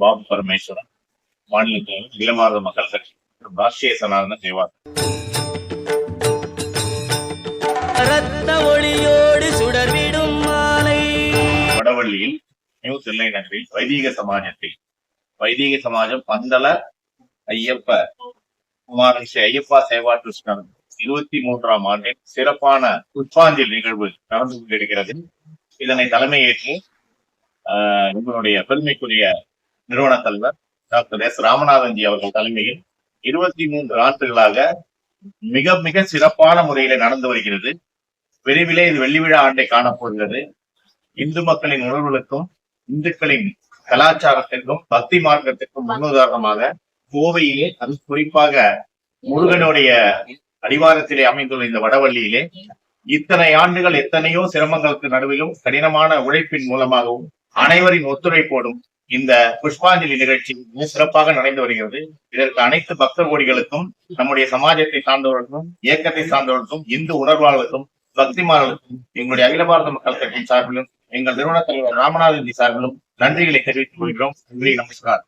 பாபு பரமேஸ்வரன் மாநில தலைவர் இளமாத மக்கள் கட்சி ராஷ்டிரிய சனாதன சேவா ரத்த ஒளியோடு சுடர்விடும் மாலை. வடவள்ளியில் நியூ தில்லை நகரில் வைதீக சமாஜத்தில் வைதீக சமாஜம் பந்தல ஐயப்ப குமாரன் ஸ்ரீ ஐயப்பா சேவா கிருஷ்ணன் இருபத்தி மூன்றாம் ஆண்டின் சிறப்பான புஷ்பாஞ்சலி நிகழ்வு நடந்து கொண்டிருக்கிறது. இதனை தலைமையேற்று எங்களுடைய பெருமைக்குரிய நிறுவன தலைவர் டாக்டர் எஸ் ராமநாதன்ஜி அவர்கள் தலைமையில் இருபத்தி மூன்று ஆண்டுகளாக மிக மிக சிறப்பான முறையில நடந்து வருகிறது. விரைவிலே இது வெள்ளி விழா ஆண்டை காணப்போகிறது இந்து மக்களின் உணர்வுகளுக்கும் இந்துக்களின் கலாச்சாரத்திற்கும் பக்தி மார்க்கத்திற்கும் முன்னுதாரணமாக கோவையிலே அது குறிப்பாக முருகனுடைய அடிவாரத்திலே அமைந்துள்ள இந்த வடவள்ளியிலே இத்தனை ஆண்டுகள் எத்தனையோ சிரமங்களுக்கு நடுவிலும் கடினமான உழைப்பின் மூலமாகவும் அனைவரின் ஒத்துழைப்போடும் இந்த புஷ்பாஞ்சலி நிகழ்ச்சி மிக சிறப்பாக நடந்து வருகிறது. இதற்கு அனைத்து பக்த கோடிகளுக்கும் நம்முடைய சமாஜத்தை சார்ந்தவர்களுக்கும் இயக்கத்தை சார்ந்தவர்களுக்கும் இந்து உணர்வாளர்களுக்கும் பக்திமார்களுக்கும் எங்களுடைய அகில பாரத மக்கள் கட்சியின் சார்பிலும் எங்கள் நிறுவன தலைவர் ராமநாதன் சார்பிலும் நன்றிகளை தெரிவித்துக் கொள்கிறோம். நன்றி நமஸ்கார்.